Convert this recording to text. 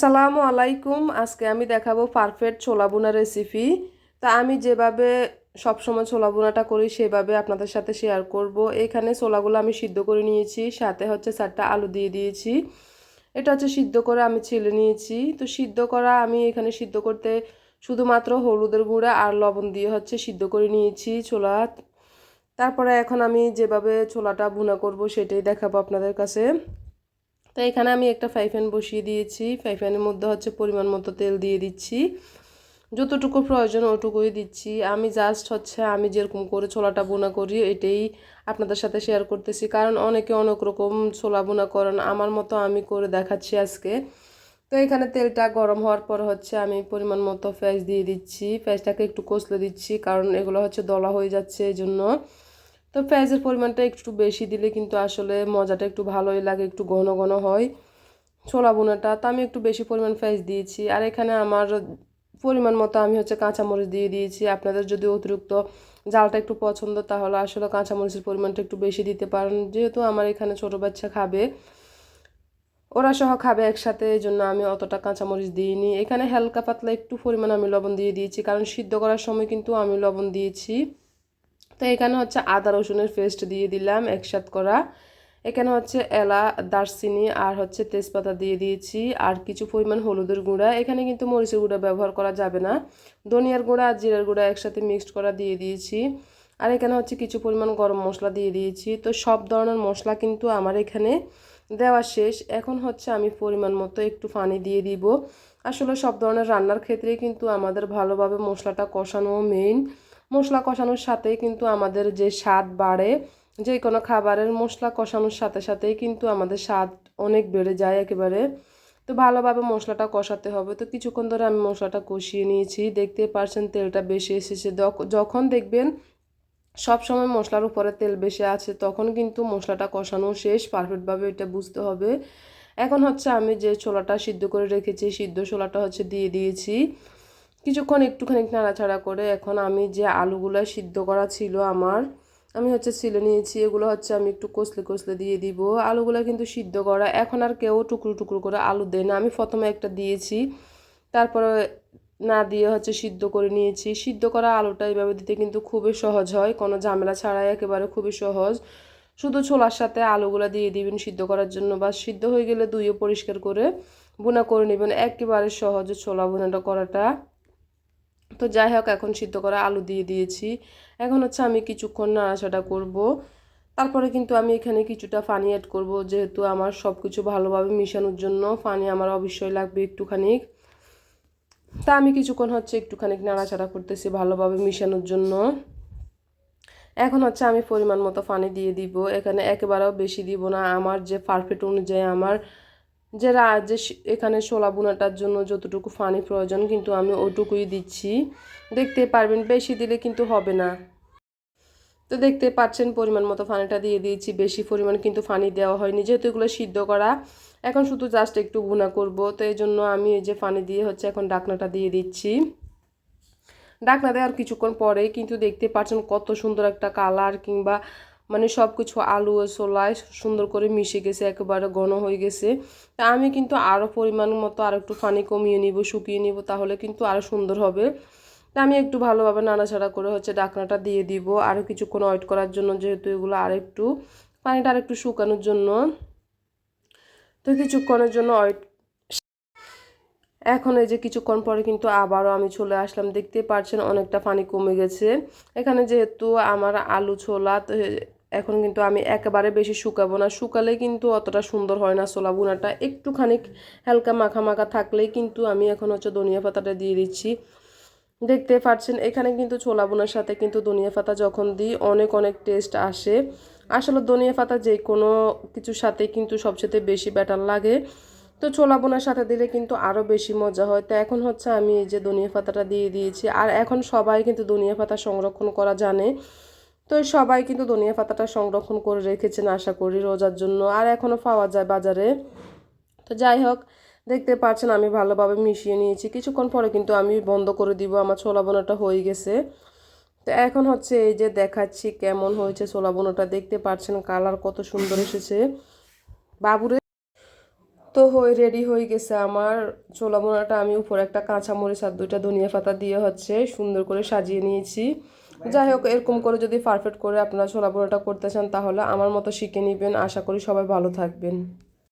আসসালামু আলাইকুম। আজকে আমি দেখাবো পারফেক্ট ছোলা বোনা রেসিপি তা আমি যেভাবে সবসময় ছোলা বোনাটা করি, সেভাবে আপনাদের সাথে শেয়ার করব। এখানে ছোলাগুলো আমি সিদ্ধ করে নিয়েছি, সাথে হচ্ছে চারটা আলু দিয়ে দিয়েছি। এটা হচ্ছে সিদ্ধ করে আমি ছেলে নিয়েছি। তো সিদ্ধ করা আমি এখানে সিদ্ধ করতে শুধুমাত্র হলুদের গুঁড়া আর লবণ দিয়ে হচ্ছে সিদ্ধ করে নিয়েছি ছোলা। তারপরে এখন আমি যেভাবে ছোলাটা ভুনা করব, সেটাই দেখাবো আপনাদের কাছে। তো এখানে আমি একটা ফ্রাই প্যান বসিয়ে দিয়েছি। ফ্রাই প্যানের মধ্যে হচ্ছে পরিমাণ মতো তেল দিয়ে দিচ্ছি। যতটুকু প্রয়োজন ওটুকুই দিচ্ছি। আমি জাস্ট হচ্ছে আমি যেরকম করে ছোলাটা বোনা করি, এটাই আপনাদের সাথে শেয়ার করতেছি। কারণ অনেকে অনেক রকম ছোলা বোনা করেন, আমার মতো আমি করে দেখাচ্ছি আজকে। তো এখানে তেলটা গরম হওয়ার পর হচ্ছে আমি পরিমাণ মতো পেঁয়াজ দিয়ে দিচ্ছি। পেঁয়াজটাকে একটু কষলে দিচ্ছি, কারণ এগুলো হচ্ছে দলা হয়ে যাচ্ছে এই জন্য তো পেঁয়াজের পরিমাণটা একটু বেশি দিলে কিন্তু আসলে মজাটা একটু ভালোই লাগে, একটু ঘন ঘন হয়। ছোলা বোনাটা তো আমি একটু বেশি পরিমাণ পেঁয়াজ দিয়েছি। আর এখানে আমার পরিমাণ মতো আমি হচ্ছে কাঁচামরিচ দিয়ে দিয়েছি। আপনাদের যদি অতিরিক্ত জালটা একটু পছন্দ, তাহলে আসলে কাঁচামরিচের পরিমাণটা একটু বেশি দিতে পারেন। যেহেতু আমার এখানে ছোটো বাচ্চা খাবে, ওরা সহ খাবে একসাথে, এই জন্য আমি অতটা কাঁচামরিচ দিইনি। এখানে হালকা পাতলা একটু পরিমাণ আমি লবণ দিয়ে দিয়েছি, কারণ সিদ্ধ করার সময় কিন্তু আমি লবণ দিয়েছি। তো এখানে হচ্ছে আদা, রসুনের পেস্ট দিয়ে দিলাম একসাথ করা। এখানে হচ্ছে এলা দারচিনি আর হচ্ছে তেজপাতা দিয়ে দিয়েছি আর কিছু পরিমাণ হলুদের গুঁড়া। এখানে কিন্তু মরিচের গুঁড়া ব্যবহার করা যাবে না। ধনিয়ার গুঁড়া আর জিরার গুঁড়া একসাথে মিক্সড করা দিয়ে দিয়েছি। আর এখানে হচ্ছে কিছু পরিমাণ গরম মশলা দিয়ে দিয়েছি। তো সব ধরনের মশলা কিন্তু আমার এখানে দেওয়া শেষ। এখন হচ্ছে আমি পরিমাণ মতো একটু পানি দিয়ে দিব। আসলে সব ধরনের রান্নার ক্ষেত্রে কিন্তু আমাদের ভালোভাবে মশলাটা কষানো মেইন মশলা কষানোর সাথেই কিন্তু আমাদের যে স্বাদ বাড়ে, যে কোনো খাবারের মশলা কষানোর সাথে সাথেই কিন্তু আমাদের স্বাদ অনেক বেড়ে যায় একেবারে। তো ভালোভাবে মশলাটা কষাতে হবে। তো কিছুক্ষণ ধরে আমি মশলাটা কষিয়ে নিয়েছি। দেখতে পারছেন তেলটা বেশি এসেছে। যখন দেখবেন সব সময় মশলার উপরে তেল বেশি আছে, তখন কিন্তু মশলাটা কষানো শেষ। পারফেক্টভাবে এটা বুঝতে হবে। এখন হচ্ছে আমি যে ছোলাটা সিদ্ধ করে রেখেছি, সিদ্ধ ছোলাটা হচ্ছে দিয়ে দিয়েছি। কিছুক্ষণ একটুখানি নাড়াচাড়া করে এখন আমি যে আলুগুলো সিদ্ধ করা ছিল আমার, আমি হচ্ছে ছিলে নিয়েছি, এগুলো হচ্ছে আমি একটু কষলে কষলে দিয়ে দিব। আলুগুলো কিন্তু সিদ্ধ করা, এখন আর কেউ টুকরো টুকরো করে আলু দেয় না। আমি প্রথমে একটা দিয়েছি, তারপরে না দিয়ে হচ্ছে সিদ্ধ করে নিয়েছি। সিদ্ধ করা আলুটা এইভাবে দিতে কিন্তু খুবই সহজ হয়, কোনো ঝামেলা ছাড়াই একেবারে খুবই সহজ। শুধু ছোলার সাথে আলুগুলো দিয়ে দিবেন সিদ্ধ করার জন্য বা সিদ্ধ হয়ে গেলে দুইও পরিষ্কার করে বোনা করে নেবেন, একেবারে সহজে ছোলা বোনাটা করাটা। তো যাই হোক এখন সিদ্ধ করা আলু দিয়ে দিয়েছি। এখন হচ্ছে আমি কিছুক্ষণ নাড়াচাড়া করব। তারপরে কিন্তু আমি এখানে কিছুটা পানি অ্যাড করব, যেহেতু আমার সব কিছু ভালোভাবে মিশানোর জন্য পানি আমার অবশ্যই লাগবে একটুখানি তা আমি কিছুক্ষণ হচ্ছে একটুখানি নাড়াচাড়া করতেছি ভালোভাবে মিশানোর জন্য। এখন হচ্ছে আমি পরিমাণ মতো পানি দিয়ে দিব। এখানে একেবারেও বেশি দিব না। আমার যে পারফেক্ট অনুযায়ী আমার যে যে এখানে ছোলা বোনাটার জন্য যতটুকু পানি প্রয়োজন, কিন্তু আমি ওটুকুই দিচ্ছি। দেখতে পারবেন, বেশি দিলে কিন্তু হবে না। তো দেখতে পাচ্ছেন, পরিমাণ মতো পানিটা দিয়ে দিয়েছি, বেশি পরিমাণ কিন্তু ফানি দেওয়া হয়নি। যেহেতু এগুলো সিদ্ধ করা, এখন শুধু জাস্ট একটু ভুনা করব। তো এই জন্য আমি এই যে পানি দিয়ে হচ্ছে এখন ডাকনাটা দিয়ে দিচ্ছি। ডাকনা দেওয়ার কিছুক্ষণ পরে কিন্তু দেখতে পাচ্ছেন কত সুন্দর একটা কালার কিংবা মানে সব কিছু আলু ছোলায় সুন্দর করে মিশে গেছে, একেবারে ঘন হয়ে গেছে। তা আমি কিন্তু আরও পরিমাণ মতো আর একটু পানি কমিয়ে নিব, শুকিয়ে নিব, তাহলে কিন্তু আরও সুন্দর হবে। তা আমি একটু ভালোভাবে নাড়াচাড়া করে হচ্ছে ডাকনাটা দিয়ে দিব। আরও কিছুক্ষণ ওয়েট করার জন্য যেহেতু এগুলো আর একটু পানিটা আর একটু শুকানোর জন্য। তো কিছুক্ষণের জন্য ওয়েট এখন এই যে কিছুক্ষণ পরে কিন্তু আবারও আমি চলে আসলাম। দেখতে পাচ্ছেন অনেকটা পানি কমে গেছে। এখানে যেহেতু আমার আলু ছোলা এখন কিন্তু আমি একেবারে বেশি শুকাবো না। শুকালে কিন্তু অতটা সুন্দর হয় না ছোলা বুনাটা একটুখানি হালকা মাখা মাখা থাকলেই কিন্তু আমি এখন হচ্ছে ধনিয়া পাতাটা দিয়ে দিচ্ছি। দেখতে পাচ্ছেন, এখানে কিন্তু ছোলা বোনার সাথে কিন্তু ধনিয়া পাতা যখন দিই, অনেক অনেক টেস্ট আসে। আসলে ধনিয়া পাতা যে কোনো কিছুর সাথে কিন্তু সবচেয়ে বেশি ব্যাটার লাগে। তো ছোলা বোনার সাথে দিলে কিন্তু আরও বেশি মজা হয়। তো এখন হচ্ছে আমি এই যে ধনিয়া পাতাটা দিয়ে দিয়েছি। আর এখন সবাই কিন্তু ধনিয়া পাতা সংরক্ষণ করা জানে। তো সবাই কিন্তু ধনিয়া পাতাটা সংরক্ষণ করে রেখেছেন, আশা করি, রোজার জন্য। আর এখনও পাওয়া যায় বাজারে। তো যাই হোক, দেখতে পাচ্ছেন আমি ভালোভাবে মিশিয়ে নিয়েছি। কিছুক্ষণ পরে কিন্তু আমি বন্ধ করে দিব, আমার ছোলা বোনাটা হয়ে গেছে। তো এখন হচ্ছে এই যে দেখাচ্ছি কেমন হয়েছে ছোলা বোনাটা। দেখতে পাচ্ছেন কালার কত সুন্দর এসেছে। বাবুরে, তো হয়ে, রেডি হয়ে গেছে আমার ছোলা বোনাটা। আমি উপরে একটা কাঁচা মরিচ আর দুইটা ধনিয়া পাতা দিয়ে হচ্ছে সুন্দর করে সাজিয়ে নিয়েছি। যাই হোক এরকম করে যদি পারফেক্ট করে আপনারা ছোলা করতে চান তাহলে আমার মতো শিখে নেবেন। আশা করি সবাই ভালো থাকবেন।